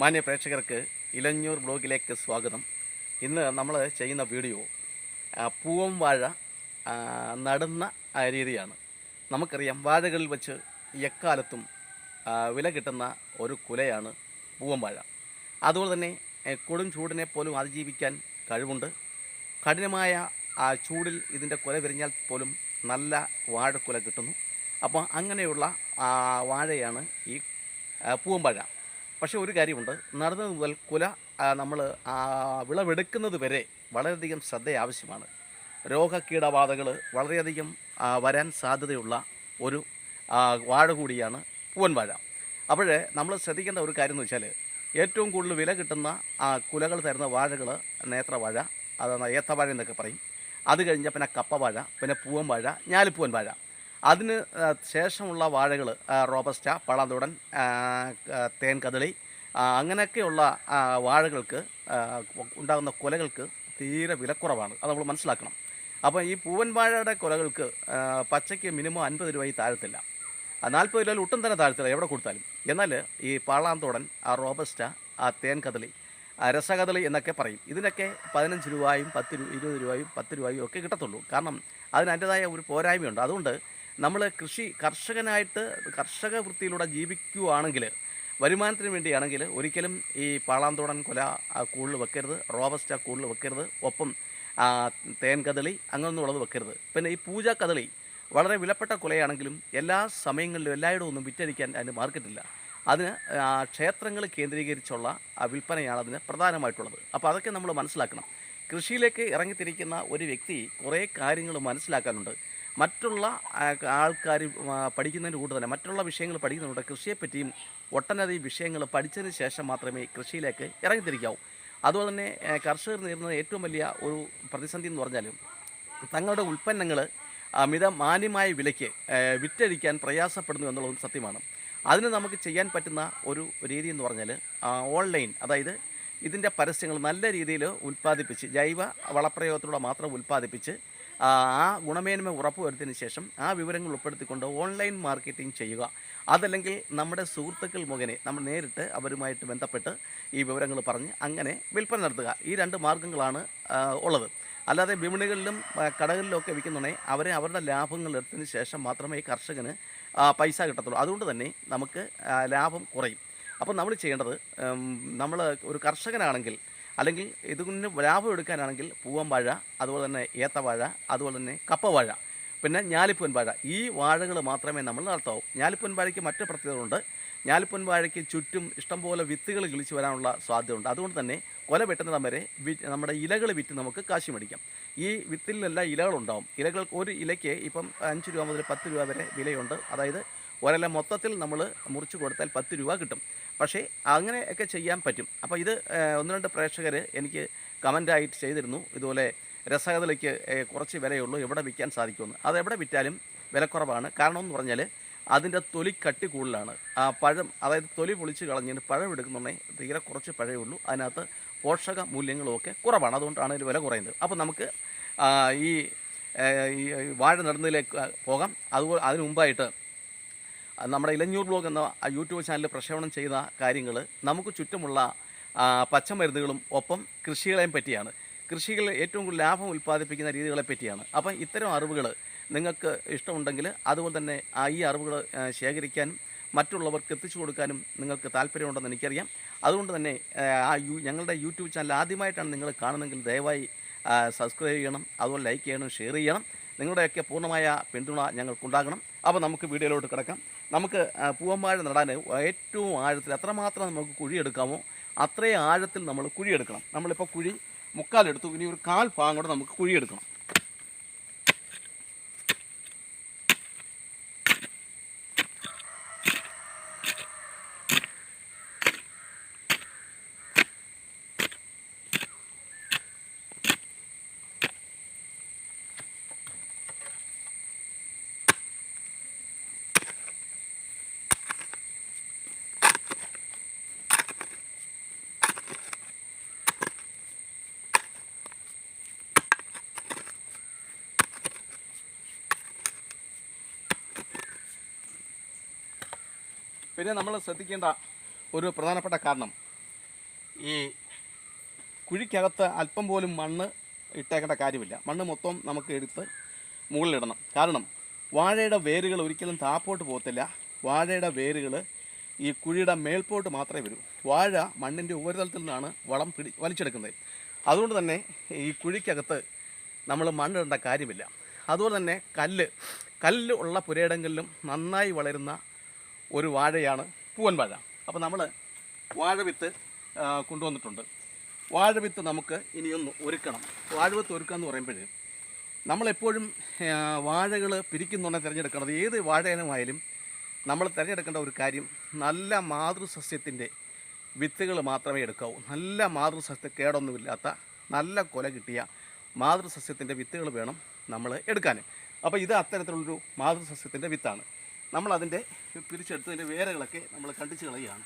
മാന്യ പ്രേക്ഷകർക്ക് ഇലഞ്ഞൂർ ബ്ലോഗിലേക്ക് സ്വാഗതം. ഇന്ന് നമ്മൾ ചെയ്യുന്ന വീഡിയോ പൂവം വാഴ നടുന്ന രീതിയാണ് നമുക്കറിയാം വാഴകളിൽ വെച്ച് എക്കാലത്തും വില കിട്ടുന്ന ഒരു കുലയാണ് പൂവം വാഴ. അതുപോലെ തന്നെ കൊടും ചൂടിനെ പോലും അതിജീവിക്കാൻ കഴിവുണ്ട്. കഠിനമായ ചൂടിൽ ഇതിന്റെ കുല വിരിഞ്ഞാൽ പോലും നല്ല വാഴക്കുല കിട്ടുന്നു. അപ്പോൾ അങ്ങനെയുള്ള വാഴയാണ് ഈ വാഴ. പക്ഷേ ഒരു കാര്യമുണ്ട്. നടുന്നത് മുതൽ കുല നമ്മൾ വിളവെടുക്കുന്നത് വരെ വളരെയധികം ശ്രദ്ധ ആവശ്യമാണ് രോഗകീടബാധകൾ വളരെയധികം വരാൻ സാധ്യതയുള്ള ഒരു വാഴ കൂടിയാണ് പൂവൻ വാഴ അപ്പോൾ നമ്മൾ ശ്രദ്ധിക്കേണ്ട ഒരു കാര്യം എന്ന് വെച്ചാൽ ഏറ്റവും കൂടുതൽ വില കിട്ടുന്ന കുലകൾ തരുന്ന വാഴകൾ നേത്രവാഴ അതാണ് ഏത്തവാഴ എന്നൊക്കെ പറയും. അത് കഴിഞ്ഞാൽ പിന്നെ കപ്പവാഴ പിന്നെ പൂവൻ വാഴ ഞാലിപ്പൂവൻ വാഴ അതിന് ശേഷമുള്ള വാഴകൾ റോബസ്റ്റ പളാന്തോടൻ തേൻ കദളി അങ്ങനെയൊക്കെയുള്ള വാഴകൾക്ക് ഉണ്ടാകുന്ന കൊലകൾക്ക് തീരെ വിലക്കുറവാണ്. അത് നമ്മൾ മനസ്സിലാക്കണം. അപ്പോൾ ഈ പൂവൻ വാഴയുടെ കൊലകൾക്ക് പച്ചയ്ക്ക് മിനിമം അൻപത് രൂപയിൽ താഴത്തില്ല. ആ, നാൽപ്പത് രൂപയിൽ ഒട്ടും തന്നെ താഴത്തില്ല എവിടെ കൊടുത്താലും. എന്നാൽ ഈ പാളാന്തോടൻ ആ റോബസ്റ്റ ആ തേൻ കദളി രസകദളി എന്നൊക്കെ പറയും. ഇതിനൊക്കെ പതിനഞ്ച് രൂപയും പത്ത് രൂപ ഇരുപത് രൂപയും പത്ത് രൂപയും ഒക്കെ കിട്ടത്തുള്ളൂ. കാരണം അതിന് അതിന്റെതായ ഒരു പോരായ്മയുണ്ട്. അതുകൊണ്ട് നമ്മൾ കൃഷി കർഷകനായിട്ട് കർഷക വൃത്തിയിലൂടെ ജീവിക്കുകയാണെങ്കിൽ വരുമാനത്തിന് വേണ്ടിയാണെങ്കിൽ ഒരിക്കലും ഈ പാളാന്തോടൻ കൊല കൂടുതൽ വെക്കരുത് റോബസ്റ്റ കൂടുതൽ വെക്കരുത് ഒപ്പം തേൻ കദളി അങ്ങനെയൊന്നുള്ളത് വെക്കരുത്. പിന്നെ ഈ പൂജ കദളി വളരെ വിലപ്പെട്ട കുലയാണെങ്കിലും എല്ലാ സമയങ്ങളിലും എല്ലായിടവും ഒന്നും വിറ്റഴിക്കാൻ അതിന് മാർക്കറ്റില്ല അതിന് ക്ഷേത്രങ്ങൾ കേന്ദ്രീകരിച്ചുള്ള വിൽപ്പനയാണ് അതിന് പ്രധാനമായിട്ടുള്ളത്. അപ്പോൾ അതൊക്കെ നമ്മൾ മനസ്സിലാക്കണം. കൃഷിയിലേക്ക് ഇറങ്ങിത്തിരിക്കുന്ന ഒരു വ്യക്തി കുറേ കാര്യങ്ങൾ മനസ്സിലാക്കാനുണ്ട്. മറ്റുള്ള ആൾക്കാർ പഠിക്കുന്നതിന്റെ കൂടെ തന്നെ മറ്റുള്ള വിഷയങ്ങൾ പഠിക്കുന്നുണ്ട് കൃഷിയെപ്പറ്റിയും ഒട്ടനവധി വിഷയങ്ങൾ പഠിച്ചതിന് ശേഷം മാത്രമേ കൃഷിയിലേക്ക് ഇറങ്ങിത്തിരിക്കാവൂ. അതുപോലെ തന്നെ കർഷകർ നേരിടുന്ന ഏറ്റവും വലിയ ഒരു പ്രതിസന്ധി എന്ന് പറഞ്ഞാൽ തങ്ങളുടെ ഉൽപ്പന്നങ്ങൾ അമിത മാന്യമായ വിലയ്ക്ക് വിറ്റഴിക്കാൻ പ്രയാസപ്പെടുന്നു എന്നുള്ളതും സത്യമാണ്. അതിന് നമുക്ക് ചെയ്യാൻ പറ്റുന്ന ഒരു രീതി എന്ന് പറഞ്ഞാൽ ഓൺലൈൻ അതായത് ഇതിന്റെ പരസ്യങ്ങൾ നല്ല രീതിയിൽ ഉൽപ്പാദിപ്പിച്ച് ജൈവ വളപ്രയോഗത്തിലൂടെ മാത്രം ഉൽപ്പാദിപ്പിച്ച് ആ ഗുണമേന്മ ഉറപ്പുവരുത്തിയതിനു ശേഷം ആ വിവരങ്ങൾ ഉൾപ്പെടുത്തിക്കൊണ്ട് ഓൺലൈൻ മാർക്കറ്റിംഗ് ചെയ്യുക. അതല്ലെങ്കിൽ നമ്മുടെ സുഹൃത്തുക്കൾ മുഖേന നമ്മൾ നേരിട്ട് അവരുമായിട്ട് ബന്ധപ്പെട്ട് ഈ വിവരങ്ങൾ പറഞ്ഞ് അങ്ങനെ വിൽപ്പന നടത്തുക. ഈ രണ്ട് മാർഗങ്ങളാണ് ഉള്ളത്. അല്ലാതെ വിപണികളിലും ആ, കടകളിലും ഒക്കെ വിൽക്കുന്നുണ്ടെങ്കിൽ അവരെ അവരുടെ ലാഭങ്ങൾ എടുത്തതിന് ശേഷം മാത്രമേ കർഷകന് പൈസ കിട്ടത്തുള്ളൂ. അതുകൊണ്ട് തന്നെ നമുക്ക് ലാഭം കുറയും. അപ്പോൾ നമ്മൾ ചെയ്യേണ്ടത് നമ്മൾ ഒരു കർഷകനാണെങ്കിൽ അല്ലെങ്കിൽ ഇതിന് ലാഭം എടുക്കാനാണെങ്കിൽ പൂവൻ വാഴ അതുപോലെ തന്നെ ഏത്തവാഴ അതുപോലെ തന്നെ കപ്പവാഴ പിന്നെ ഞാലിപ്പൂൻ വാഴ. ഈ വാഴകൾ മാത്രമേ നമ്മൾ നടത്താവൂ. ഞാലിപ്പൂൻ വാഴയ്ക്ക് മറ്റു പ്രത്യേകതകളുണ്ട്. ഞാലിപ്പൂൻ വാഴയ്ക്ക് ചുറ്റും ഇഷ്ടംപോലെ വിത്തുകൾ കിളിച്ച് വരാനുള്ള സാധ്യതയുണ്ട്. അതുകൊണ്ട് തന്നെ കൊല വെട്ടുന്ന വരെ നമ്മുടെ ഇലകൾ വിറ്റ് നമുക്ക് കാശ് മേടിക്കാം. ഈ വിത്തിലെല്ലാം ഇലകളുണ്ടാവും. ഇലകൾ ഒരു ഇലയ്ക്ക് ഇപ്പം അഞ്ച് രൂപ മുതൽ പത്ത് രൂപ വരെ വിലയുണ്ട്. അതായത് ഒരല മൊത്തത്തിൽ നമ്മൾ മുറിച്ച് കൊടുത്താൽ പത്ത് രൂപ കിട്ടും. പക്ഷേ അങ്ങനെയൊക്കെ ചെയ്യാൻ പറ്റും. അപ്പോൾ ഇത് ഒന്ന് രണ്ട് പ്രേക്ഷകർ എനിക്ക് കമന്റായിട്ട് ചെയ്തിരുന്നു. ഇതുപോലെ രസകഥലയ്ക്ക് കുറച്ച് വിലയുള്ളൂ എവിടെ വിൽക്കാൻ സാധിക്കുമെന്ന്. അത് എവിടെ വിറ്റാലും വിലക്കുറവാണ്. കാരണം എന്ന് പറഞ്ഞാൽ അതിന്റെ തൊലി കട്ടി കൂടുതലാണ്. ആ പഴം അതായത് തൊലി പൊളിച്ച് കളഞ്ഞിട്ട് പഴം എടുക്കുന്നുണ്ടെങ്കിൽ തീരെ കുറച്ച് പഴയേ ഉള്ളൂ. അതിനകത്ത് പോഷക മൂല്യങ്ങളുമൊക്കെ കുറവാണ്. അതുകൊണ്ടാണ് ഇതിൽ വില കുറയുന്നത്. അപ്പോൾ നമുക്ക് ഈ വാഴ നടുന്നതിലേക്ക് പോകാം. അതുപോലെ അതിനു മുമ്പായിട്ട് നമ്മുടെ ഇലഞ്ഞൂർ ബ്ലോഗ് എന്ന യൂട്യൂബ് ചാനൽ പ്രക്ഷേപണം ചെയ്ത കാര്യങ്ങൾ നമുക്ക് ചുറ്റുമുള്ള പച്ചമരുന്നുകളും ഒപ്പം കൃഷികളെയും പറ്റിയാണ്. കൃഷികൾ ഏറ്റവും കൂടുതൽ ലാഭം ഉൽപ്പാദിപ്പിക്കുന്ന രീതികളെ പറ്റിയാണ്. അപ്പം ഇത്തരം അറിവുകൾ നിങ്ങൾക്ക് ഇഷ്ടമുണ്ടെങ്കിൽ അതുപോലെ തന്നെ ഈ അറിവുകൾ ശേഖരിക്കാനും മറ്റുള്ളവർക്ക് എത്തിച്ചു കൊടുക്കാനും നിങ്ങൾക്ക് താല്പര്യമുണ്ടെന്ന് എനിക്കറിയാം. അതുകൊണ്ട് തന്നെ ആ യു ഞങ്ങളുടെ യൂട്യൂബ് ചാനൽ ആദ്യമായിട്ടാണ് നിങ്ങൾ കാണുന്നതെങ്കിൽ ദയവായി സബ്സ്ക്രൈബ് ചെയ്യണം അതുപോലെ ലൈക്ക് ചെയ്യണം ഷെയർ ചെയ്യണം. നിങ്ങളുടെയൊക്കെ പൂർണമായ പിന്തുണ ഞങ്ങൾക്കുണ്ടാകണം. അപ്പോൾ നമുക്ക് വീഡിയോയിലോട്ട് കിടക്കാം. നമുക്ക് പൂവമ്പാഴ നടാൻ ഏറ്റവും ആഴത്തിൽ എത്രമാത്രം നമുക്ക് കുഴിയെടുക്കാമോ അത്രയും ആഴത്തിൽ നമ്മൾ കുഴിയെടുക്കണം. നമ്മളിപ്പോൾ കുഴി മുക്കാലെടുത്തു ഇനി ഒരു കാൽ ഭാഗം കൂടെ നമുക്ക് കുഴിയെടുക്കണം. പിന്നെ നമ്മൾ ശ്രദ്ധിക്കേണ്ട ഒരു പ്രധാനപ്പെട്ട കാരണം. ഈ കുഴിക്കകത്ത് അല്പം പോലും മണ്ണ് ഇട്ടേക്കേണ്ട കാര്യമില്ല. മണ്ണ് മൊത്തം നമുക്ക് എടുത്ത് മുകളിലിടണം. കാരണം വാഴയുടെ വേരുകൾ ഒരിക്കലും താപ്പോട്ട് പോകത്തില്ല. വാഴയുടെ വേരുകൾ ഈ കുഴിയുടെ മേൽപോട്ട് മാത്രമേ വരൂ. വാഴ മണ്ണിന്റെ ഉപരിതലത്തിൽ നിന്നാണ് വളം പിടി വലിച്ചെടുക്കുന്നത്. അതുകൊണ്ട് തന്നെ ഈ കുഴിക്കകത്ത് നമ്മൾ മണ്ണിടേണ്ട കാര്യമില്ല. അതുപോലെ തന്നെ കല്ല്. കല്ല് ഉള്ള പുരയിടങ്ങളിലും നന്നായി വളരുന്ന ഒരു വാഴയാണ് പൂവൻ വാഴ അപ്പോൾ നമ്മൾ വാഴ വിത്ത് കൊണ്ടുവന്നിട്ടുണ്ട്. വാഴ വിത്ത് നമുക്ക് ഇനിയൊന്ന് ഒരുക്കണം. വാഴ വിത്ത് ഒരുക്കുക എന്ന് പറയുമ്പോൾ നമ്മളെപ്പോഴും വാഴകൾ പിരിക്കുന്നുണ്ടെങ്കിൽ തിരഞ്ഞെടുക്കുന്നത് ഏത് വാഴയിനമായാലും നമ്മൾ തിരഞ്ഞെടുക്കേണ്ട ഒരു കാര്യം നല്ല മാതൃസസ്യത്തിന്റെ വിത്തുകൾ മാത്രമേ എടുക്കാവൂ. നല്ല മാതൃസസ്യ കേടൊന്നുമില്ലാത്ത നല്ല കൊല കിട്ടിയ മാതൃസസ്യത്തിന്റെ വിത്തുകൾ വേണം നമ്മൾ എടുക്കാൻ അപ്പോൾ ഇത് അത്തരത്തിലുള്ളൊരു മാതൃസസ്യത്തിന്റെ വിത്താണ്. നമ്മളതിന്റെ പിരിച്ചെടുത്തതിന്റെ വേരുകളൊക്കെ നമ്മൾ കണ്ടിച്ച് കളയുകയാണ്.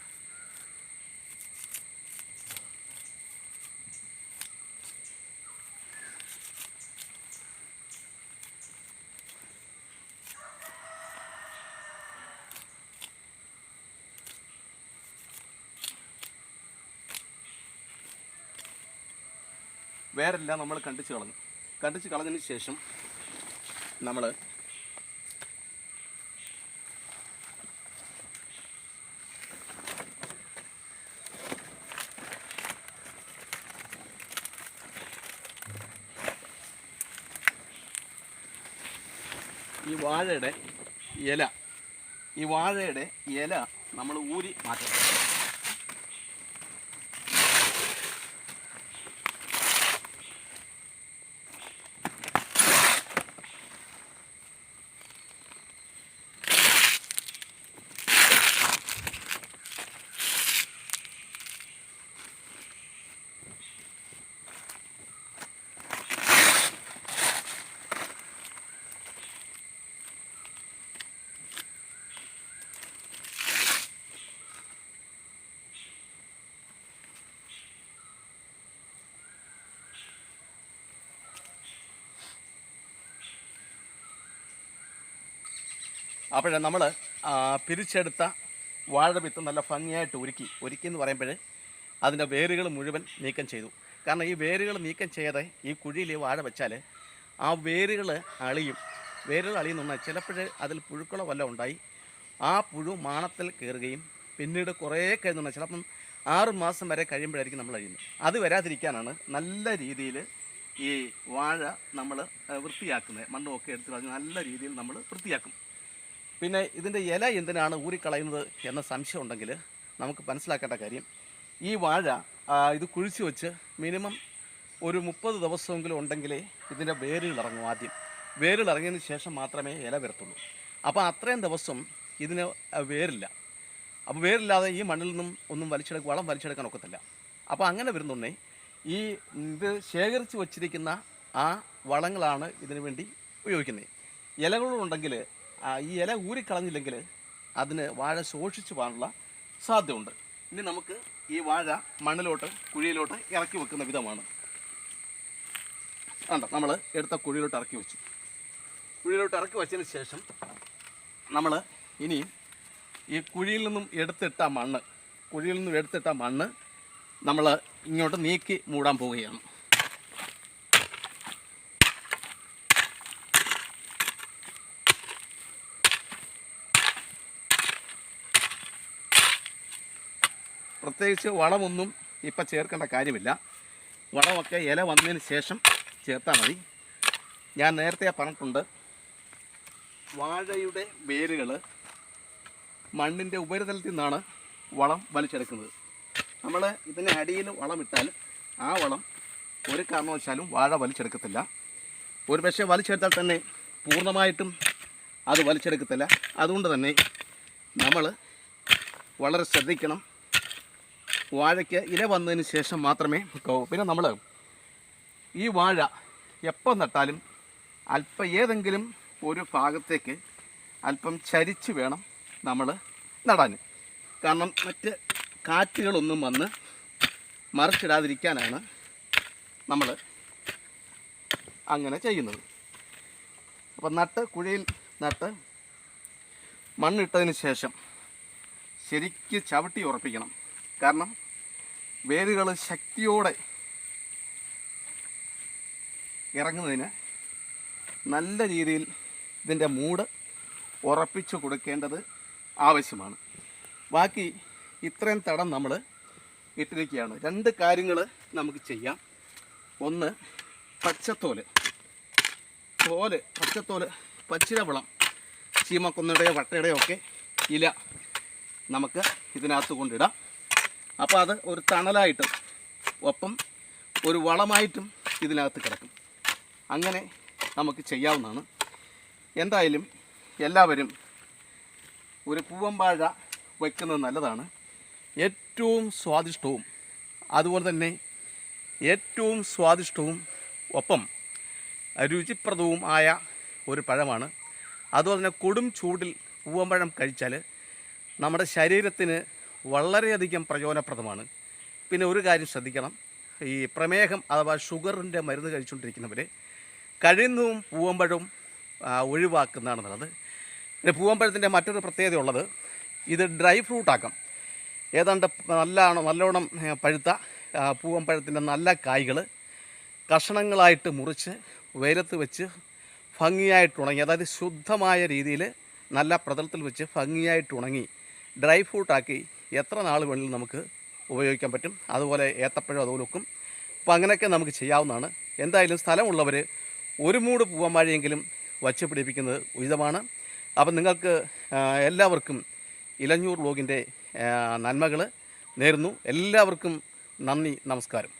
വേറെല്ലാം നമ്മൾ കണ്ടിച്ച് കളഞ്ഞു. കണ്ടിച്ച് കളഞ്ഞതിന് ശേഷം നമ്മൾ ഈ വാഴയുടെ ഇല. ഈ വാഴയുടെ ഇല നമ്മൾ ഊരി മാറ്റണം. അപ്പോഴേ നമ്മൾ പിരിച്ചെടുത്ത വാഴ വിത്ത് നല്ല ഭംഗിയായിട്ട് ഒരുക്കി ഒരുക്കി എന്ന് പറയുമ്പോൾ അതിന്റെ വേരുകൾ മുഴുവൻ നീക്കം ചെയ്തു. കാരണം ഈ വേരുകൾ നീക്കം ചെയ്യാതെ ഈ കുഴിയിൽ ഈ വാഴ വെച്ചാൽ ആ വേരുകൾ അളിയും വേരുകൾ അളിയുന്നുണ്ട് ചിലപ്പോൾ അതിൽ പുഴുക്കളോ വല്ലതും ഉണ്ടായി ആ പുഴു മാണത്തിൽ കയറുകയും പിന്നീട് കുറേ കഴിഞ്ഞുണ്ട് ചിലപ്പം ആറ് മാസം വരെ കഴിയുമ്പോഴായിരിക്കും നമ്മൾ അഴിയുന്നത്. അത് വരാതിരിക്കാനാണ് നല്ല രീതിയിൽ ഈ വാഴ നമ്മൾ വൃത്തിയാക്കുന്നത്. മണ്ണുമൊക്കെ എടുത്ത് കളഞ്ഞ് നല്ല രീതിയിൽ നമ്മൾ വൃത്തിയാക്കും. പിന്നെ ഇതിന്റെ ഇല എന്തിനാണ് ഊരിക്കളയുന്നത് എന്ന സംശയം ഉണ്ടെങ്കിൽ നമുക്ക് മനസ്സിലാക്കേണ്ട കാര്യം ഈ വാഴ ഇത് കുഴിച്ച് വെച്ച് മിനിമം ഒരു മുപ്പത് ദിവസമെങ്കിലും ഉണ്ടെങ്കിലേ ഇതിന്റെ വേരുകൾ ഇറങ്ങും ആദ്യം. വേരുകൾ ഇറങ്ങിയതിന് ശേഷം മാത്രമേ ഇല വരത്തുള്ളൂ. അപ്പോൾ അത്രയും ദിവസം ഇതിന് വേരില്ല. അപ്പോൾ വേരില്ലാതെ ഈ മണ്ണിൽ നിന്നും ഒന്നും വലിച്ചെടുക്കുക വളം വലിച്ചെടുക്കാൻ ഒക്കത്തില്ല. അപ്പോൾ അങ്ങനെ വരുന്നുണ്ടേ ഈ ഇത് ശേഖരിച്ച് വച്ചിരിക്കുന്ന ആ വളങ്ങളാണ് ഇതിനു വേണ്ടി ഉപയോഗിക്കുന്നത്. ഇലകളുണ്ടെങ്കിൽ ഈ ഇല ഊരിക്കളഞ്ഞില്ലെങ്കിൽ അതിന് വാഴ ശോഷിച്ച് പോകാനുള്ള സാധ്യതയുണ്ട്. ഇനി നമുക്ക് ഈ വാഴ മണ്ണിലോട്ട് കുഴിയിലോട്ട് ഇറക്കി വെക്കുന്ന വിധമാണ്. കണ്ടോ നമ്മൾ എടുത്ത കുഴിയിലോട്ട് ഇറക്കി വെച്ചു. കുഴിയിലോട്ട് ഇറക്കി വെച്ചതിന് ശേഷം നമ്മൾ ഇനി ഈ കുഴിയിൽ നിന്നും എടുത്തിട്ട മണ്ണ് കുഴിയിൽ നിന്നും എടുത്തിട്ട മണ്ണ് നമ്മൾ ഇങ്ങോട്ട് നീക്കി മൂടാൻ പോവുകയാണ്. പ്രത്യേകിച്ച് വളമൊന്നും ഇപ്പം ചേർക്കേണ്ട കാര്യമില്ല. വളമൊക്കെ ഇല വന്നതിന് ശേഷം ചേർത്താൽ മതി. ഞാൻ നേരത്തെ പറഞ്ഞിട്ടുണ്ട് വാഴയുടെ വേരുകൾ മണ്ണിന്റെ ഉപരിതലത്തിൽ നിന്നാണ് വളം വലിച്ചെടുക്കുന്നത്. നമ്മൾ ഇതിന് അടിയിൽ വളമിട്ടാൽ ആ വളം ഒരു കാരണവശാലും വാഴ വലിച്ചെടുക്കത്തില്ല. ഒരു പക്ഷേ വലിച്ചെടുത്താൽ തന്നെ പൂർണമായിട്ടും അത് വലിച്ചെടുക്കത്തില്ല. അതുകൊണ്ട് തന്നെ നമ്മൾ വളരെ ശ്രദ്ധിക്കണം. വാഴയ്ക്ക് ഇല വന്നതിന് ശേഷം മാത്രമേ വെക്കാവൂ പിന്നെ നമ്മൾ ഈ വാഴ എപ്പോൾ നട്ടാലും അല്പം ഏതെങ്കിലും ഒരു ഭാഗത്തേക്ക് അല്പം ചരിച്ച് വേണം നമ്മൾ നടാൻ കാരണം മറ്റ് കാറ്റുകളൊന്നും വന്ന് മറിച്ചിടാതിരിക്കാനാണ് നമ്മൾ അങ്ങനെ ചെയ്യുന്നത്. അപ്പം നട്ട് കുഴിയിൽ നട്ട് മണ്ണിട്ടതിന് ശേഷം ശരിക്കും ചവിട്ടി ഉറപ്പിക്കണം. കാരണം വേരുകൾ ശക്തിയോടെ ഇറങ്ങുന്നതിന് നല്ല രീതിയിൽ ഇതിന്റെ മൂട് ഉറപ്പിച്ചു കൊടുക്കേണ്ടത് ആവശ്യമാണ്. ബാക്കി ഇത്രയും തടം നമ്മൾ ഇട്ടിരിക്കുകയാണ്. രണ്ട് കാര്യങ്ങൾ നമുക്ക് ചെയ്യാം. ഒന്ന് പച്ചത്തോൽ. തോൽ പച്ചത്തോൽ പച്ചിരവളം ചീമക്കൊന്നയുടെയോ വട്ടയുടെയോ ഒക്കെ ഇല നമുക്ക് ഇതിനകത്ത് കൊണ്ടിടാം. അപ്പോൾ അത് ഒരു തണലായിട്ടും ഒപ്പം ഒരു വളമായിട്ടും ഇതിനകത്ത് കിടക്കും. അങ്ങനെ നമുക്ക് ചെയ്യാവുന്നതാണ്. എന്തായാലും എല്ലാവരും ഒരു പൂവമ്പാഴ വയ്ക്കുന്നത് നല്ലതാണ്. ഏറ്റവും സ്വാദിഷ്ടവും അതുപോലെ തന്നെ ഏറ്റവും സ്വാദിഷ്ടവും ഒപ്പം രുചിപ്രദവും ആയ ഒരു പഴമാണ്. അതുപോലെ തന്നെ കൊടും ചൂടിൽ പൂവമ്പഴം കഴിച്ചാൽ നമ്മുടെ ശരീരത്തിന് വളരെയധികം പ്രയോജനപ്രദമാണ്. പിന്നെ ഒരു കാര്യം ശ്രദ്ധിക്കണം. ഈ പ്രമേഹം അഥവാ ഷുഗറിന്റെ മരുന്ന് കഴിച്ചുകൊണ്ടിരിക്കുന്നവർ കഴിയുന്നതും പൂവമ്പഴവും ആ, ഒഴിവാക്കുന്നതാണ് നല്ലത്. പിന്നെ പൂവമ്പഴത്തിന്റെ മറ്റൊരു പ്രത്യേകത ഉള്ളത് ഇത് ഡ്രൈ ഫ്രൂട്ടാക്കാം ഏതാണ്ട് നല്ല നല്ലോണം പഴുത്ത പൂവമ്പഴത്തിന്റെ നല്ല കായ്കൾ കഷണങ്ങളായിട്ട് മുറിച്ച് വെയിലത്ത് വെച്ച് ഭംഗിയായിട്ട് ഉണങ്ങി അതായത് ശുദ്ധമായ രീതിയിൽ നല്ല പ്രതലത്തിൽ വെച്ച് ഭംഗിയായിട്ട് ഉണങ്ങി ഡ്രൈ ഫ്രൂട്ടാക്കി എത്ര നാൾ വേണമെങ്കിലും നമുക്ക് ഉപയോഗിക്കാൻ പറ്റും? അതുപോലെ ഏത്തപ്പഴം അതുപോലെ വെക്കും അപ്പോൾ അങ്ങനെയൊക്കെ നമുക്ക് ചെയ്യാവുന്നതാണ്. എന്തായാലും സ്ഥലമുള്ളവർ ഒരു മൂട് പൂവന്മാരെയെങ്കിലും വച്ച് പിടിപ്പിക്കുന്നത് ഉചിതമാണ്. അപ്പം നിങ്ങൾക്ക് എല്ലാവർക്കും ഇലഞ്ഞൂർ ബ്ലോഗിന്റെ നന്മകൾ നേരുന്നു. എല്ലാവർക്കും നന്ദി നമസ്കാരം.